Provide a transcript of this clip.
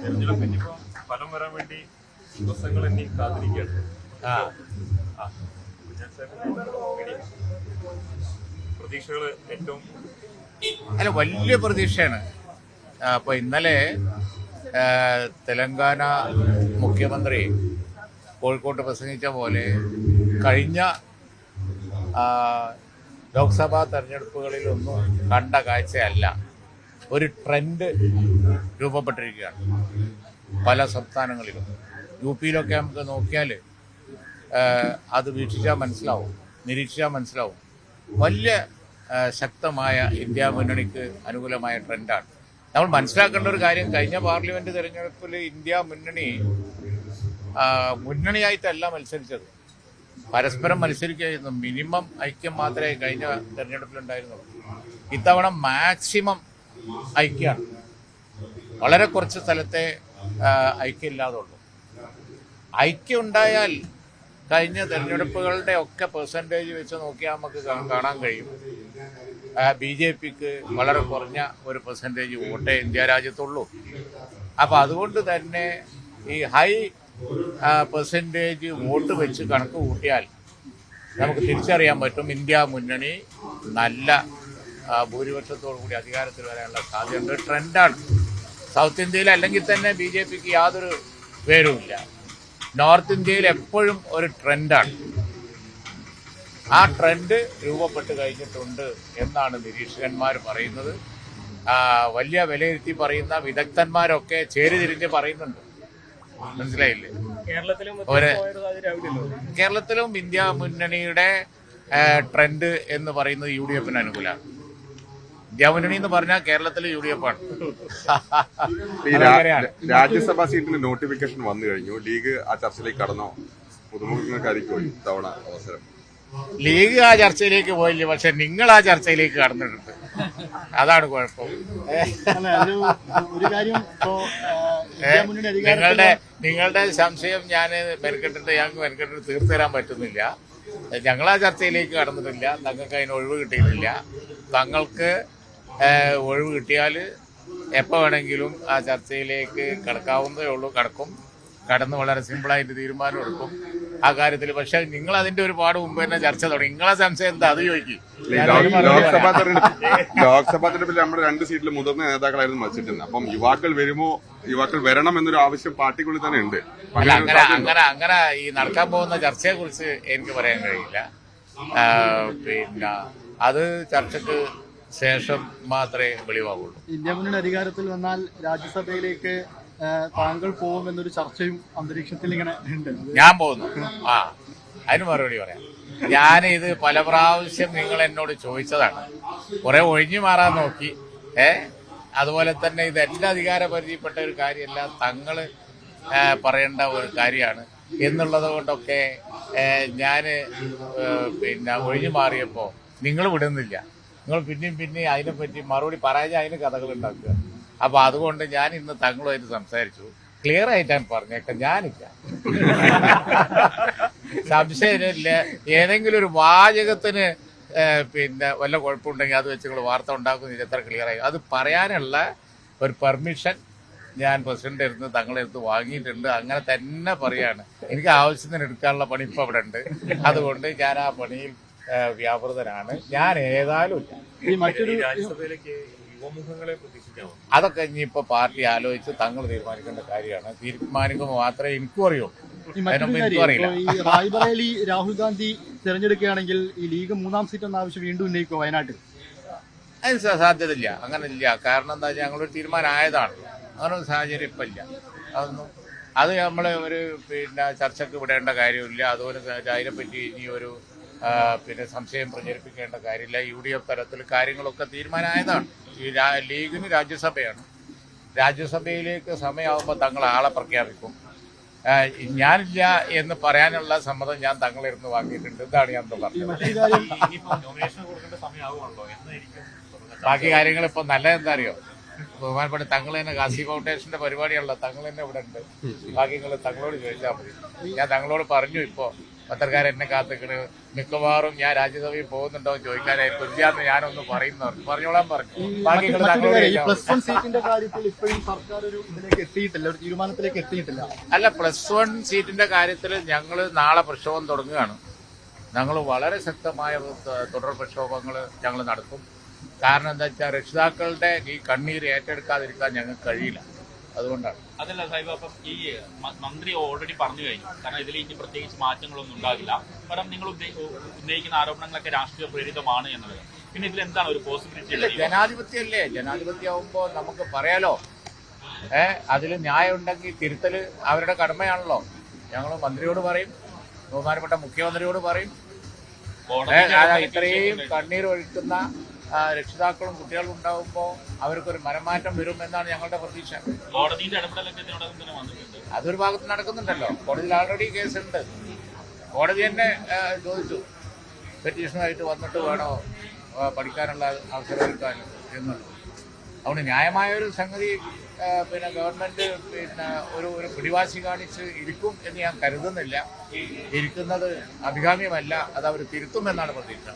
തെരഞ്ഞെടുപ്പ് ഇനിയിപ്പോ ഫലം വരാൻ വേണ്ടി ദിവസങ്ങൾ കാത്തിരിക്കുകയാണ്? ഏറ്റവും അല്ല വലിയ പ്രതീക്ഷയാണ്. അപ്പൊ ഇന്നലെ തെലങ്കാന മുഖ്യമന്ത്രി കോഴിക്കോട്ട് പ്രസംഗിച്ച പോലെ കഴിഞ്ഞ ലോക്സഭാ തെരഞ്ഞെടുപ്പുകളിലൊന്നും കണ്ട കാഴ്ചയല്ല. ഒരു ട്രെൻഡ് രൂപപ്പെട്ടിരിക്കുകയാണ്. പല സംസ്ഥാനങ്ങളിലും. യു പിയിലൊക്കെ നമുക്ക് നോക്കിയാൽ അത് വീക്ഷിച്ചാൽ മനസ്സിലാവും നിരീക്ഷിച്ചാൽ മനസ്സിലാവും. വലിയ ശക്തമായ ഇന്ത്യ മുന്നണിക്ക് അനുകൂലമായ ട്രെൻഡാണ്. നമ്മൾ മനസ്സിലാക്കേണ്ട ഒരു കാര്യം കഴിഞ്ഞ പാർലമെന്റ് തെരഞ്ഞെടുപ്പിൽ ഇന്ത്യ മുന്നണി മുന്നണിയായിട്ടല്ല മത്സരിച്ചത്. പരസ്പരം മത്സരിക്കുകയായിരുന്നു മിനിമം ഐക്യം മാത്രമേ കഴിഞ്ഞ തെരഞ്ഞെടുപ്പിലുണ്ടായിരുന്നുള്ളൂ. ഇത്തവണ മാക്സിമം ഐക്യമാണ് വളരെ കുറച്ച് സ്ഥലത്തെ ഐക്യമില്ലാതുള്ളൂ. ഐക്യം ഉണ്ടായാൽ കഴിഞ്ഞ തെരഞ്ഞെടുപ്പുകളുടെ ഒക്കെ പെർസെന്റേജ് വെച്ച് നോക്കിയാൽ നമുക്ക് കാണാൻ കഴിയും. ബി ജെ പിക്ക് വളരെ കുറഞ്ഞ ഒരു പെർസെന്റേജ് വോട്ടേ ഇന്ത്യ രാജ്യത്തുള്ളൂ. അപ്പം അതുകൊണ്ട് തന്നെ ഈ ഹൈ പെർസെന്റേജ് വോട്ട് വെച്ച് കണക്ക് കൂട്ടിയാൽ നമുക്ക് തിരിച്ചറിയാൻ പറ്റും ഇന്ത്യ മുന്നണി നല്ല ഭൂരിപക്ഷത്തോടു കൂടി അധികാരത്തിൽ വരാനുള്ള സാധ്യതയുണ്ട്. ട്രെൻഡാണ്. സൗത്ത് ഇന്ത്യയിൽ അല്ലെങ്കിൽ തന്നെ ബി ജെ പിക്ക് യാതൊരു പേരുമില്ല. നോർത്ത് ഇന്ത്യയിൽ എപ്പോഴും ഒരു ട്രെൻഡാണ്. ആ ട്രെൻഡ് രൂപപ്പെട്ട് കഴിഞ്ഞിട്ടുണ്ട് എന്നാണ് നിരീക്ഷകന്മാർ പറയുന്നത്. വലിയ വിലയിരുത്തി പറയുന്ന വിദഗ്ധന്മാരൊക്കെ ചേരിതിരിഞ്ഞ് പറയുന്നുണ്ട്. മനസ്സിലായില്ലേ? കേരളത്തിലും ഇന്ത്യ മുന്നണിയുടെ ട്രെൻഡ് എന്ന് പറയുന്നത് യു ഡി എഫിന് അനുകൂലമാണ്. ഇന്ത്യ മുന്നണി എന്ന് പറഞ്ഞാൽ കേരളത്തിലെ യു ഡി എഫ് ആണ്. ഈ രാജ്യസഭാ സീറ്റിന് നോട്ടിഫിക്കേഷൻ വന്നു കഴിഞ്ഞു. ലീഗ് ആ ചർച്ചയിലേക്ക് കടന്നോ? പുതുമുഖങ്ങൾക്കായിരിക്കും ഇത്തവണ അവസരം? ലീഗ് ആ ചർച്ചയിലേക്ക് പോയില്ല പക്ഷെ നിങ്ങൾ ആ ചർച്ചയിലേക്ക് കടന്നിട്ടുണ്ട്. അതാണ് കുഴപ്പം. നിങ്ങളുടെ നിങ്ങളുടെ സംശയം ഞാൻ മെനക്കെട്ടിട്ട് ഞങ്ങൾക്ക് മെനക്കെട്ടിട്ട് തീർത്തു തരാൻ പറ്റുന്നില്ല. ഞങ്ങൾ ആ ചർച്ചയിലേക്ക് കടന്നിട്ടില്ല. തങ്ങൾക്ക് അതിന് ഒഴിവ് കിട്ടിയിട്ടില്ല. തങ്ങൾക്ക് ഒഴിവ് കിട്ടിയാൽ എപ്പോൾ വേണമെങ്കിലും ആ ചർച്ചയിലേക്ക് കടക്കാവുന്നതേ ഉള്ളൂ. കടക്കും. കടന്ന് വളരെ സിമ്പിളായിട്ട് തീരുമാനം എടുക്കും. ആ കാര്യത്തിൽ പക്ഷെ നിങ്ങൾ അതിന്റെ ഒരുപാട് മുമ്പ് തന്നെ ചർച്ച തുടങ്ങി. നിങ്ങളെ സംശയം എന്താ? അത് ചോദിക്കും. ലോക്സഭാ തെരഞ്ഞെടുപ്പ് ലോക്സഭാ തെരഞ്ഞെടുപ്പിൽ നമ്മുടെ രണ്ട് സീറ്റിൽ മുതിർന്ന നേതാക്കളായിരുന്നു മത്സരിച്ചിരുന്നത്. അപ്പം യുവാക്കൾ വരുമോ? യുവാക്കൾ വരണം എന്നൊരു ആവശ്യം പാർട്ടിക്കുള്ളിൽ തന്നെ ഉണ്ട്. അങ്ങനെ അങ്ങനെ അങ്ങനെ ഈ നടക്കാൻ പോകുന്ന ചർച്ചയെ കുറിച്ച് എനിക്ക് പറയാൻ കഴിയില്ല. പിന്നെ അത് ചർച്ചക്ക് ശേഷം മാത്രമേ വെളിവാകുള്ളൂ. ഇന്ത്യ മുന്നണി അധികാരത്തിൽ വന്നാൽ രാജ്യസഭയിലേക്ക് താങ്കൾ പോകുമെന്നൊരു ചർച്ചയും അന്തരീക്ഷത്തിൽ ഇങ്ങനെ ഉണ്ട്. ഞാൻ പോകുന്നു. ആ അതിന് മറുപടി പറയാം. ഞാൻ ഇത് പല പ്രാവശ്യം നിങ്ങൾ എന്നോട് ചോദിച്ചതാണ്. കുറെ ഒഴിഞ്ഞു മാറാൻ നോക്കി. ഏ അതുപോലെ തന്നെ ഇത് എന്റെ അധികാര പരിചയപ്പെട്ട ഒരു കാര്യമല്ല തങ്ങൾ പറയേണ്ട ഒരു കാര്യമാണ്. എന്നുള്ളത് കൊണ്ടൊക്കെ ഞാൻ പിന്നെ ഒഴിഞ്ഞു മാറിയപ്പോൾ നിങ്ങൾ വിടുന്നില്ല. നിങ്ങൾ പിന്നെയും പിന്നെയും അതിനെപ്പറ്റി മറുപടി പറയാൻ അതിന് കഥകൾ ഉണ്ടാക്കുക. അപ്പൊ അതുകൊണ്ട് ഞാൻ ഇന്ന് തങ്ങളുമായിട്ട് സംസാരിച്ചു. ക്ലിയർ ആയിട്ടാണ് പറഞ്ഞേക്കാം ഞാനില്ല. സംശയമില്ല. ഏതെങ്കിലും ഒരു വാചകത്തിന് പിന്നെ വല്ല കുഴപ്പമുണ്ടെങ്കിൽ അത് വെച്ച് നിങ്ങൾ വാർത്ത ഉണ്ടാക്കുന്ന. എത്ര ക്ലിയർ ആയി. അത് പറയാനുള്ള ഒരു പെർമിഷൻ ഞാൻ പ്രസിഡന്റ് അടുത്ത് തങ്ങളുടെ അടുത്ത് വാങ്ങിയിട്ടുണ്ട്. അങ്ങനെ തന്നെ പറയാണ്. എനിക്ക് ആവശ്യത്തിന് എടുക്കാനുള്ള പണി ഇപ്പൊ അവിടെ ഉണ്ട് അതുകൊണ്ട് ഞാൻ ആ പണിയിൽ വ്യാപൃതനാണ്. ഞാൻ ഏതായാലും രാജ്യസഭയിലേക്ക് യുവമുഖങ്ങളെ പ്രതീക്ഷിക്കാമോ അതൊക്കെ ഇനിയിപ്പോ പാർട്ടി ആലോചിച്ച് തങ്ങൾ തീരുമാനിക്കേണ്ട കാര്യമാണ്. തീരുമാനിക്കുമ്പോൾ മാത്രമേ എനിക്കും റായ്ബറേലി രാഹുൽ ഗാന്ധി തിരഞ്ഞെടുക്കുകയാണെങ്കിൽ ഈ ലീഗ് മൂന്നാം സീറ്റ് എന്ന ആവശ്യം വീണ്ടും ഉന്നയിക്കും വയനാട്ടിൽ? അതിന് സാധ്യതയില്ല. അങ്ങനെ ഇല്ല കാരണം എന്താ വെച്ചാൽ ഞങ്ങളൊരു തീരുമാനമായതാണ്. അങ്ങനെ ഒരു സാഹചര്യം ഇപ്പം ഇല്ല. അതൊന്നും അത് നമ്മൾ ഒരു പിന്നെ ചർച്ചയ്ക്ക് വിടേണ്ട കാര്യമില്ല. അതുപോലെ അതിനെപ്പറ്റി ഇനി ഒരു പിന്നെ സംശയം പ്രചരിപ്പിക്കേണ്ട കാര്യമില്ല. യു ഡി എഫ് തലത്തിൽ കാര്യങ്ങളൊക്കെ തീരുമാനമായതാണ്. ഈ രാ- ലീഗിന് രാജ്യസഭയാണ്. രാജ്യസഭയിലേക്ക് സമയമാകുമ്പോൾ തങ്ങൾ ആളെ പ്രഖ്യാപിക്കും. ഞാനില്ല എന്ന് പറയാനുള്ള സമ്മതം ഞാൻ തങ്ങളിരുന്ന് വാങ്ങിയിട്ടുണ്ട്. ഇതാണ് ഞാൻ പറഞ്ഞത്? ബാക്കി കാര്യങ്ങൾ ഇപ്പൊ നല്ല എന്താ അറിയോ ബഹുമാനപ്പെട്ട തങ്ങൾ തന്നെ ഗാസി ഫൗണ്ടേഷന്റെ പരിപാടിയുള്ള തങ്ങൾ തന്നെ ഇവിടെ ഉണ്ട്. ബാക്കി നിങ്ങൾ തങ്ങളോട് ചോദിച്ചാൽ മതി. ഞാൻ തങ്ങളോട് പറഞ്ഞു ഇപ്പോ. പത്രക്കാരൻ എന്നെ കാത്തിക്കണ്. മിക്കവാറും ഞാൻ രാജ്യസഭയിൽ പോകുന്നുണ്ടോ എന്ന് ചോദിക്കാനായി ഇല്ലാന്ന് ഞാനൊന്ന് പറയുന്നു. പറഞ്ഞോളാൻ പറഞ്ഞു. ബാക്കി നിങ്ങൾ മറ്റൊരു തങ്ങളോട് കാര്യം, ഈ പ്ലസ് വൺ സീറ്റിന്റെ കാര്യത്തിൽ ഇപ്പോഴും സർക്കാർ ഒരു ഇതിലേക്ക് എത്തിയിട്ടില്ല ഒരു തീരുമാനത്തിലേക്ക് എത്തിയിട്ടില്ല. അല്ല പ്ലസ് വൺ സീറ്റിന്റെ കാര്യത്തിൽ ഞങ്ങൾ നാളെ പ്രക്ഷോഭം തുടങ്ങുകയാണ്. ഞങ്ങൾ വളരെ ശക്തമായ തുടർ പ്രക്ഷോഭങ്ങൾ ഞങ്ങൾ നടത്തും. കാരണം എന്താ വെച്ചാൽ രക്ഷിതാക്കളുടെ ഈ കണ്ണീർ ഏറ്റെടുക്കാതിരിക്കാൻ ഞങ്ങൾക്ക് കഴിയില്ല. അതുകൊണ്ടാണ്. അതല്ല സാഹിബ് അപ്പം ഈ മന്ത്രി ഓൾറെഡി പറഞ്ഞു കഴിഞ്ഞു. കാരണം ഇതിൽ ഇനി പ്രത്യേകിച്ച് മാറ്റങ്ങളൊന്നും ഉണ്ടാകില്ല. കാരണം നിങ്ങൾ ഉന്നയിക്കുന്ന ആരോപണങ്ങളൊക്കെ രാഷ്ട്രീയ പ്രേരിതമാണ് എന്നുള്ളത്. പിന്നെ ഇതിൽ എന്താണ് ഒരു പോസിബിലിറ്റി ജനാധിപത്യമല്ലേ ജനാധിപത്യമാകുമ്പോൾ നമുക്ക് പറയാലോ? ഏ അതിൽ ന്യായം ഉണ്ടെങ്കിൽ തിരുത്തൽ അവരുടെ കടമയാണല്ലോ. ഞങ്ങൾ മന്ത്രിയോട് പറയും ബഹുമാനപ്പെട്ട മുഖ്യമന്ത്രിയോട് പറയും. ഇത്രയും കണ്ണീർ ഒഴുക്കുന്ന രക്ഷിതാക്കളും കുട്ടികളും ഉണ്ടാവുമ്പോൾ അവർക്കൊരു മനമാറ്റം വരും എന്നാണ് ഞങ്ങളുടെ പ്രതീക്ഷ. കോടതിയുടെ അതൊരു ഭാഗത്ത് നടക്കുന്നുണ്ടല്ലോ. കോടതിയിൽ ആൾറെഡി കേസുണ്ട്. കോടതി തന്നെ ചോദിച്ചു. പെറ്റീഷനുമായിട്ട് വന്നിട്ട് വേണോ പഠിക്കാനുള്ള അവസരം ഒരുക്കാൻ എന്നുള്ളത് അതുകൊണ്ട് ന്യായമായ ഒരു സംഗതി പിന്നെ ഗവൺമെന്റ് പിന്നെ ഒരു ഒരു പിടിവാശി കാണിച്ച് ഇരിക്കും എന്ന് ഞാൻ കരുതുന്നില്ല. ഇരിക്കുന്നത് അഭികാമ്യമല്ല അത് അവർ തിരുത്തുമെന്നാണ് പ്രതീക്ഷ.